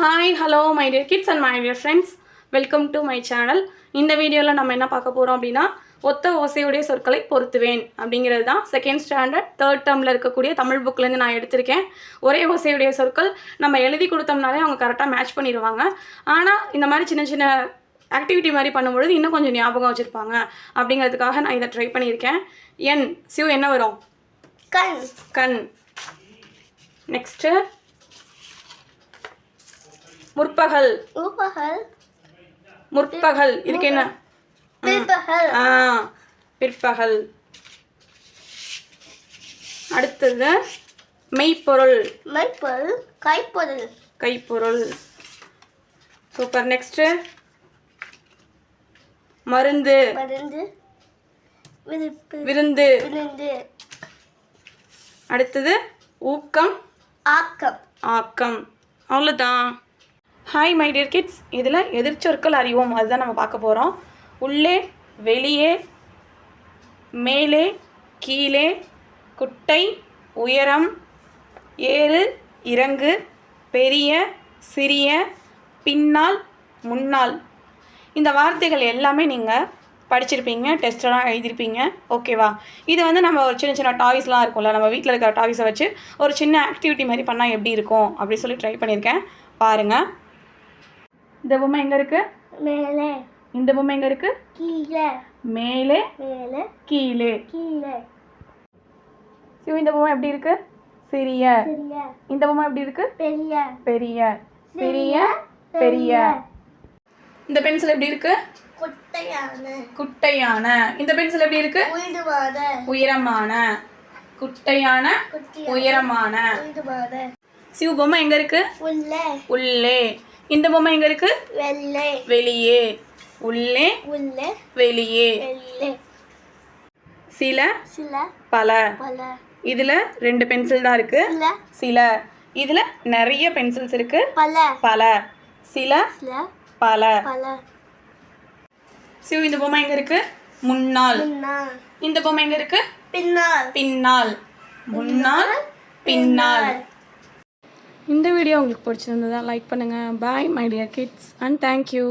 Hi hello my dear kids and my dear friends welcome to my channel இந்த வீடியோவில் நம்ம என்ன பார்க்க போகிறோம் அப்படின்னா ஒத்த ஓசையுடைய சொற்களை பொருத்துவேன் அப்படிங்கிறது தான் செகண்ட் ஸ்டாண்டர்ட் தேர்ட் டேர்மில் இருக்கக்கூடிய தமிழ் புக்லேருந்து நான் எடுத்திருக்கேன். ஒரே ஓசையுடைய சொற்கள் நம்ம எழுதி கொடுத்தோம்னாலே அவங்க கரெக்டாக மேட்ச் பண்ணிடுவாங்க. ஆனால் இந்த மாதிரி சின்ன சின்ன ஆக்டிவிட்டி மாதிரி பண்ணும்பொழுது இன்னும் கொஞ்சம் ஞாபகம் வச்சுருப்பாங்க அப்படிங்கிறதுக்காக நான் இதை ட்ரை பண்ணியிருக்கேன். என் சிவ் என்ன வரும்? கண். கண். நெக்ஸ்ட்டு முற்பகல். உபகல் முற்பகல். இதுக்கு என்ன? பிற்பகல். ஆ பிற்பகல். அடுத்தது மெய்ப்பொருள். மெய்ப்பொருள் கைப்பொருள். கைப்பொருள். சூப்பர். நெக்ஸ்ட்டு. மருந்து. மருந்து. விருந்து. விருந்து. அடுத்தது ஊக்கம். ஆக்கம். ஆக்கம். அவ்வளோதான் ஹாய் மை டியர் கிட்ஸ் இதில் எதிர்ச்சொற்கள் அறிவோம். அதுதான் நம்ம பார்க்க போகிறோம் உள்ளே வெளியே மேலே கீழே குட்டை உயரம் ஏறு இறங்கு பெரிய சிறிய பின்னால் முன்னால். இந்த வார்த்தைகள் எல்லாமே நீங்கள் படிச்சிருப்பீங்க டெஸ்ட்லாம் எழுதியிருப்பீங்க. ஓகேவா இது வந்து நம்ம ஒரு சின்ன சின்ன டாய்ஸ்லாம் இருக்கும்ல நம்ம வீட்டில் இருக்கிற டாய்ஸை வச்சு ஒரு சின்ன ஆக்டிவிட்டி மாதிரி பண்ணால் எப்படி இருக்கும்? அப்படின்னு சொல்லி ட்ரை பண்ணியிருக்கேன். பாருங்கள் இந்த பொம்மை எங்கே இருக்குது மேலே. இந்த பொம்மை எங்கே இருக்குது கீழே. மேலே. மேலே. கீழே. கீழே. சிவ இந்த பொம்மை எப்படி இருக்கு? சிறிய. இந்த பொம்மை எப்படி இருக்கு? பெரிய. பெரிய. சிறிய. பெரிய. இந்த பென்சில் எப்படி இருக்கு? குட்டையான. குட்டையான. இந்த பென்சில் எப்படி இருக்கு? உயரமான. குட்டையான. குட்டிய உயரமான. சிவ பொம்மை எங்க இருக்கு? உள்ளே. உள்ளே. இந்த பொம்மை எங்க இருக்கு? வெள்ளை வெளியே. உள்ளே. உள்ளே. வெளியே. சில. சில. பல. பல. இதுல ரெண்டு பென்சில் தான் இருக்கு. சில. இதுல நிறைய பென்சில்ஸ் இருக்கு. பல. பல. சில. சில. பல. பல. சிவ இந்த பொம்மை எங்க இருக்கு? முன்னால். முன்னால். இந்த பொம்மை எங்க இருக்கு? பின்னால். பின்னால். முன்னால் பின்னால். இந்த வீடியோ உங்களுக்கு பிடிச்சிருந்ததா லைக் பண்ணுங்கள் bye my dear kids and thank you